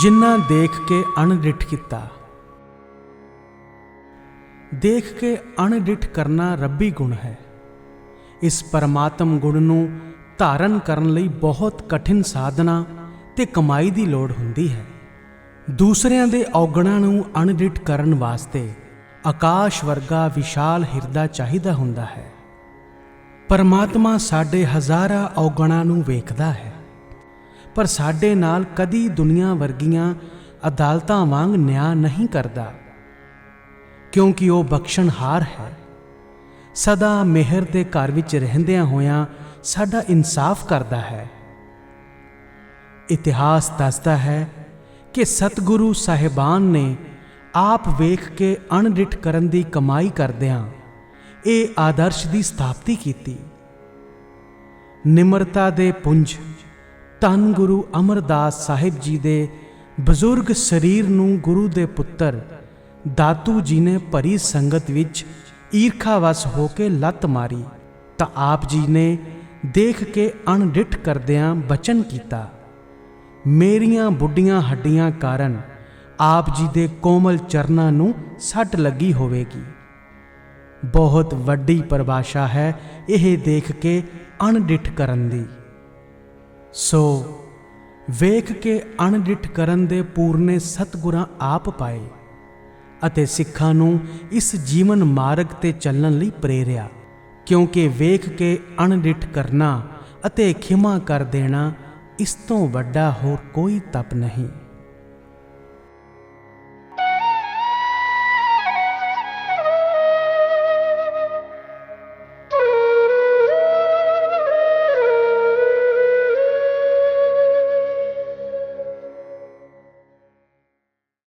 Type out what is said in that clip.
ਜਿਨ੍ਹਾਂ ਦੇਖ ਕੇ ਅਣਡਿਠ ਕੀਤਾ। ਦੇਖ ਕੇ ਅਣਡਿਠ ਕਰਨਾ ਰੱਬੀ ਗੁਣ ਹੈ। ਇਸ ਪਰਮਾਤਮ ਗੁਣ ਨੂੰ ਧਾਰਨ ਕਰਨ ਲਈ ਬਹੁਤ ਕਠਿਨ ਸਾਧਨਾ ਤੇ ਕਮਾਈ ਦੀ ਲੋੜ ਹੁੰਦੀ ਹੈ। ਦੂਸਰਿਆਂ ਦੇ ਔਗਣਾਂ ਨੂੰ ਅਣਡਿਠ ਕਰਨ ਵਾਸਤੇ ਆਕਾਸ਼ ਵਰਗਾ ਵਿਸ਼ਾਲ ਹਿਰਦਾ ਚਾਹੀਦਾ ਹੁੰਦਾ ਹੈ। ਪਰਮਾਤਮਾ ਸਾਡੇ ਹਜ਼ਾਰਾਂ ਔਗਣਾਂ ਨੂੰ ਵੇਖਦਾ ਹੈ। ਪਰ ਸਾਡੇ ਨਾਲ ਕਦੀ ਦੁਨੀਆ ਵਰਗੀਆਂ ਅਦਾਲਤਾਂ ਵਾਂਗ ਨਿਆਂ ਨਹੀਂ ਕਰਦਾ। ਕਿਉਂਕਿ ਉਹ ਬਖਸ਼ਣਹਾਰ ਹੈ। ਸਦਾ ਮਿਹਰ ਦੇ ਘਰ ਵਿੱਚ ਰਹਿੰਦਿਆਂ ਹੋਇਆਂ ਸਾਡਾ ਇਨਸਾਫ ਕਰਦਾ ਹੈ। ਇਤਿਹਾਸ ਦੱਸਦਾ ਹੈ ਕਿ ਸਤਿਗੁਰੂ ਸਾਹਿਬਾਨ ਨੇ ਆਪ ਵੇਖ ਕੇ ਅਣਡਿਠ ਕਰਨ ਦੀ ਕਮਾਈ ਕਰਦਿਆਂ ਇਹ ਆਦਰਸ਼ ਦੀ ਸਥਾਪਤੀ ਕੀਤੀ। ਨਿਮਰਤਾ ਦੇ ਪੁੰਜ ਧੰਨ ਗੁਰੂ ਅਮਰਦਾਸ ਸਾਹਿਬ ਜੀ ਦੇ ਬਜ਼ੁਰਗ ਸਰੀਰ ਨੂੰ ਗੁਰੂ ਦੇ ਪੁੱਤਰ ਦਾਤੂ ਜੀ ਨੇ ਭਰੀ ਸੰਗਤ ਵਿੱਚ ਈਰਖਾਵਸ ਹੋ ਕੇ ਲੱਤ ਮਾਰੀ। ਤਾਂ ਆਪ ਜੀ ਨੇ ਦੇਖ ਕੇ ਅਣਡਿਠ ਕਰਦਿਆਂ ਬਚਨ ਕੀਤਾ। ਮੇਰੀਆਂ ਬੁੱਢੀਆਂ ਹੱਡੀਆਂ ਕਾਰਨ ਆਪ ਜੀ ਦੇ ਕੋਮਲ ਚਰਨਾਂ ਨੂੰ ਸੱਟ ਲੱਗੀ ਹੋਵੇਗੀ। ਬਹੁਤ ਵੱਡੀ ਪਰਿਭਾਸ਼ਾ ਹੈ ਇਹ ਦੇਖ ਕੇ ਅਣਡਿਠ ਕਰਨ ਦੀ। ਸੋ ਵੇਖ ਕੇ ਅਣਡਿਠ ਕਰਨ ਦੇ ਪੂਰਨੇ ਸਤਗੁਰਾਂ ਆਪ ਪਾਏ ਅਤੇ ਸਿੱਖਾਂ ਨੂੰ ਇਸ ਜੀਵਨ ਮਾਰਗ ਤੇ ਚੱਲਣ ਲਈ ਪ੍ਰੇਰਿਆ, ਕਿਉਂਕਿ ਵੇਖ ਕੇ ਅਣਡਿਠ ਕਰਨਾ ਅਤੇ ਖਿਮਾ ਕਰ ਦੇਣਾ ਇਸ ਤੋਂ ਵੱਡਾ ਹੋਰ ਕੋਈ ਤਪ ਨਹੀਂ।